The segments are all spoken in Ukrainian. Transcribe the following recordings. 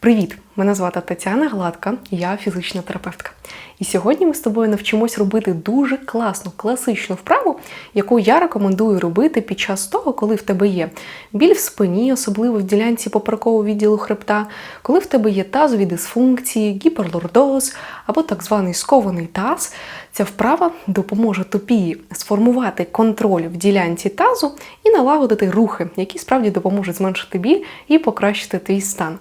Привіт! Мене звати Тетяна Гладка, я фізична терапевтка. І сьогодні ми з тобою навчимось робити дуже класну, класичну вправу, яку я рекомендую робити під час того, коли в тебе є біль в спині, особливо в ділянці поперекового відділу хребта, коли в тебе є тазові дисфункції, гіперлордоз або так званий скований таз. Ця вправа допоможе тобі сформувати контроль в ділянці тазу і налагодити рухи, які справді допоможуть зменшити біль і покращити твій стан.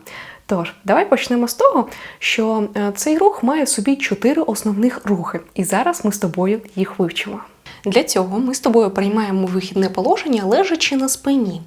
Тож, давай почнемо з того, що е, цей рух має собі чотири основних рухи, і зараз ми з тобою їх вивчимо. Для цього ми з тобою приймаємо вихідне положення, лежачи на спині.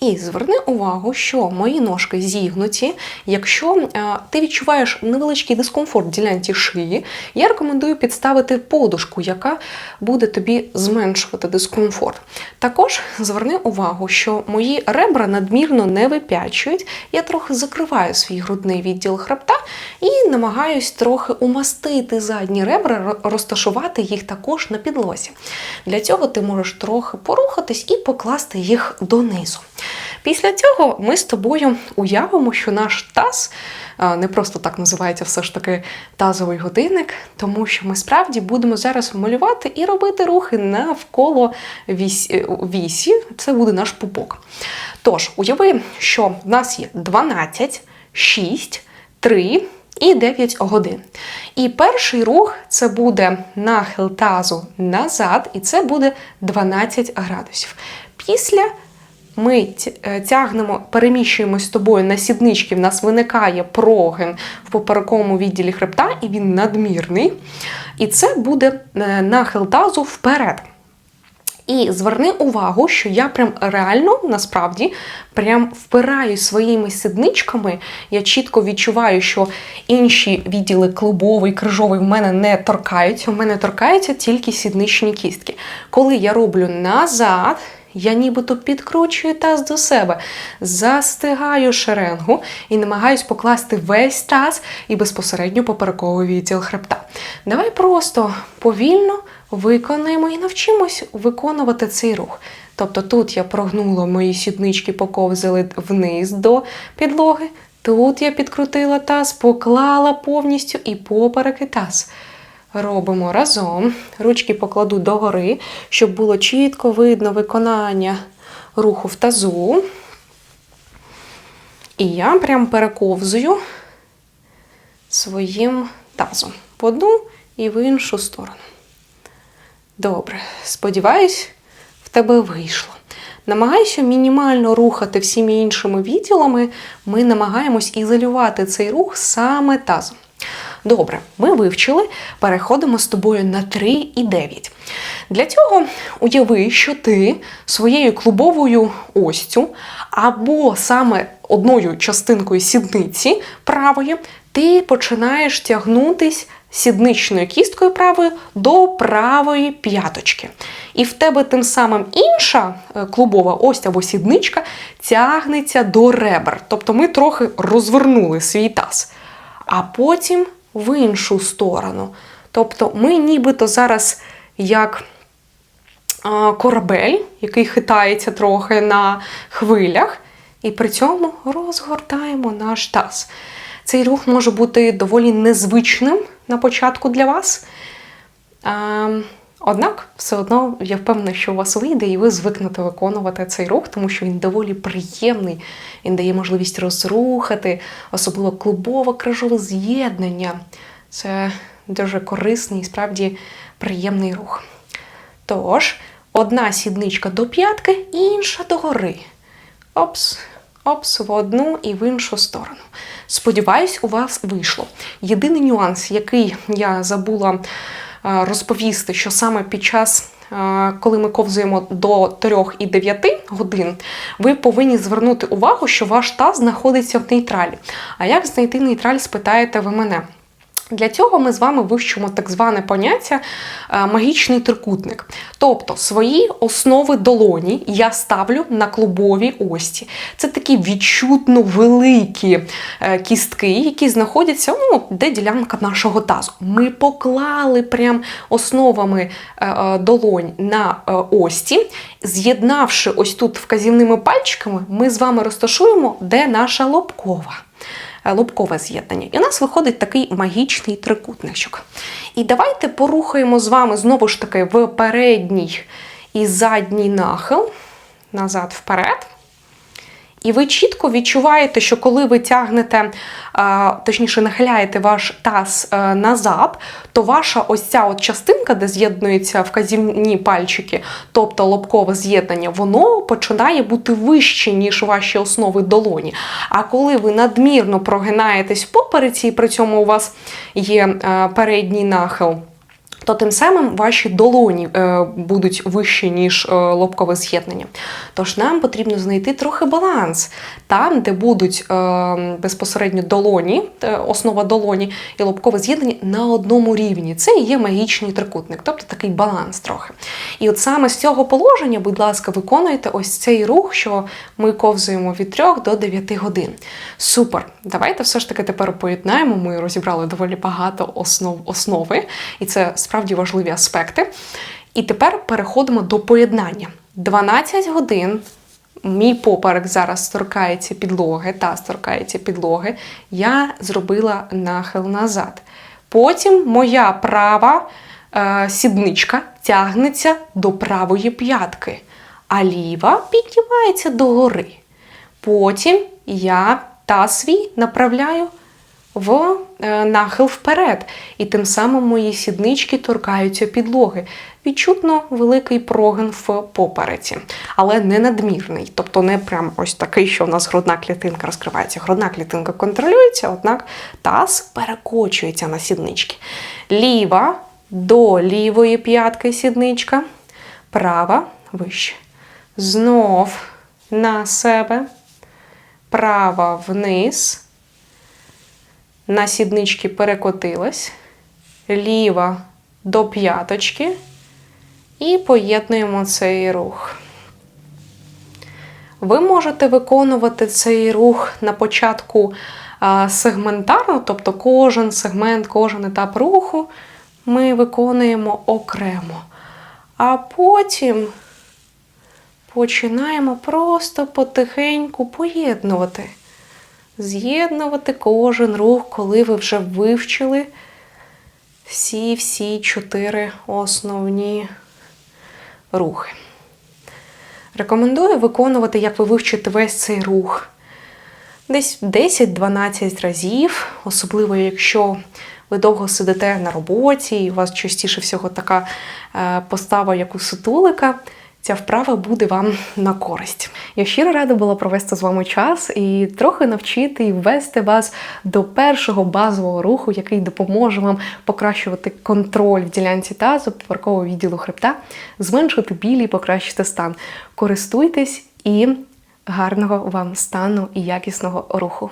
І зверни увагу, що мої ножки зігнуті. Якщо е, ти відчуваєш невеличкий дискомфорт в ділянці шиї, я рекомендую підставити подушку, яка буде тобі зменшувати дискомфорт. Також зверни увагу, що мої ребра надмірно не випячують. Я трохи закриваю свій грудний відділ хребта і намагаюсь трохи умастити задні ребра, розташувати їх також на підлозі. Для цього ти можеш трохи порухатись і покласти їх донизу. Після цього ми з тобою уявимо, що наш таз не просто так називається все ж таки тазовий годинник, тому що ми справді будемо зараз малювати і робити рухи навколо вісі. вісі. Це буде наш пупок. Тож, уяви, що в нас є 12, 6, 3 і 9 годин. І перший рух це буде нахил тазу назад, і це буде 12 градусів. Після ми е, тягнемо, переміщуємось з тобою на сіднички, в нас виникає прогин в поперековому відділі хребта, і він надмірний. І це буде е, нахил тазу вперед. І зверни увагу, що я прям реально насправді прям впираю своїми сідничками. Я чітко відчуваю, що інші відділи клубовий, крижовий в мене не торкаються. У мене торкаються тільки сідничні кістки. Коли я роблю назад, я нібито підкручую таз до себе, застигаю шеренгу і намагаюсь покласти весь таз і безпосередньо поперековий відділ хребта. Давай просто повільно виконаємо і навчимось виконувати цей рух. Тобто тут я прогнула мої сіднички, поковзали вниз до підлоги. Тут я підкрутила таз, поклала повністю і попереки таз. Робимо разом. Ручки покладу догори, щоб було чітко видно виконання руху в тазу. І я прям перековзую своїм тазом в одну і в іншу сторону. Добре, сподіваюсь, в тебе вийшло. Намагайся мінімально рухати всіми іншими відділами. Ми намагаємось ізолювати цей рух саме тазом. Добре, ми вивчили, переходимо з тобою на 3 і 9. Для цього уяви, що ти своєю клубовою остю або саме одною частинкою сідниці правої ти починаєш тягнутись сідничною кісткою правою до правої п'яточки. І в тебе тим самим інша е, клубова ось або сідничка тягнеться до ребер. Тобто ми трохи розвернули свій таз. А потім в іншу сторону. Тобто ми нібито зараз як корабель, який хитається трохи на хвилях, і при цьому розгортаємо наш таз. Цей рух може бути доволі незвичним на початку для вас. Однак, все одно я впевнена, що у вас вийде, і ви звикнете виконувати цей рух, тому що він доволі приємний. Він дає можливість розрухати, особливо клубово-крижове з'єднання. Це дуже корисний і справді приємний рух. Тож, одна сідничка до п'ятки, інша до гори. Опс, опс, в одну і в іншу сторону. Сподіваюсь, у вас вийшло. Єдиний нюанс, який я забула розповісти, що саме під час, е, коли ми ковзуємо до 3 і 9 годин, ви повинні звернути увагу, що ваш таз знаходиться в нейтралі. А як знайти нейтраль, спитаєте ви мене. Для цього ми з вами вивчимо так зване поняття е, магічний трикутник. Тобто свої основи долоні я ставлю на клубовій ості. Це такі відчутно великі е, кістки, які знаходяться ну, де ділянка нашого тазу. Ми поклали прям основами е, долонь на ості, з'єднавши ось тут вказівними пальчиками, ми з вами розташуємо, де наша лобкова. Е, лобкове з'єднання. І у нас виходить такий магічний трикутничок. І давайте порухаємо з вами знову ж таки в передній і задній нахил, назад вперед. І ви чітко відчуваєте, що коли ви тягнете, точніше, нахиляєте ваш таз е, назад, то ваша ось ця от частинка, де з'єднуються вказівні пальчики, тобто лобкове з'єднання, воно починає бути вище, ніж ваші основи долоні. А коли ви надмірно прогинаєтесь попереці, і при цьому у вас є е, передній нахил то тим самим ваші долоні е, будуть вищі, ніж е, лобкове з'єднання. Тож нам потрібно знайти трохи баланс там, де будуть е, безпосередньо долоні, е, основа долоні і лобкове з'єднання на одному рівні. Це і є магічний трикутник, тобто такий баланс трохи. І от саме з цього положення, будь ласка, виконуйте ось цей рух, що ми ковзуємо від 3 до 9 годин. Супер! Давайте все ж таки тепер поєднаємо. Ми розібрали доволі багато основ основи, і це справді важливі аспекти. І тепер переходимо до поєднання. 12 годин. Мій поперек зараз торкається підлоги, та торкається підлоги. Я зробила нахил назад. Потім моя права е, сідничка тягнеться до правої п'ятки, а ліва піднімається догори. Потім я та свій направляю в е, нахил вперед, і тим самим мої сіднички торкаються підлоги. Відчутно великий прогин в попереці, але не надмірний, тобто не прям ось такий, що у нас грудна клітинка розкривається. Грудна клітинка контролюється, однак таз перекочується на сіднички. Ліва до лівої п'ятки сідничка, права вище. Знов на себе, права вниз на сіднички перекотилась, ліва до п'яточки і поєднуємо цей рух. Ви можете виконувати цей рух на початку сегментарно, тобто кожен сегмент, кожен етап руху ми виконуємо окремо. А потім починаємо просто потихеньку поєднувати з'єднувати кожен рух, коли ви вже вивчили всі-всі чотири основні рухи. Рекомендую виконувати, як ви вивчите весь цей рух. Десь 10-12 разів, особливо якщо ви довго сидите на роботі, і у вас частіше всього така е, постава, як у сутулика ця вправа буде вам на користь. Я щиро рада була провести з вами час і трохи навчити і ввести вас до першого базового руху, який допоможе вам покращувати контроль в ділянці тазу, поверхового відділу хребта, зменшити біль і покращити стан. Користуйтесь і гарного вам стану і якісного руху.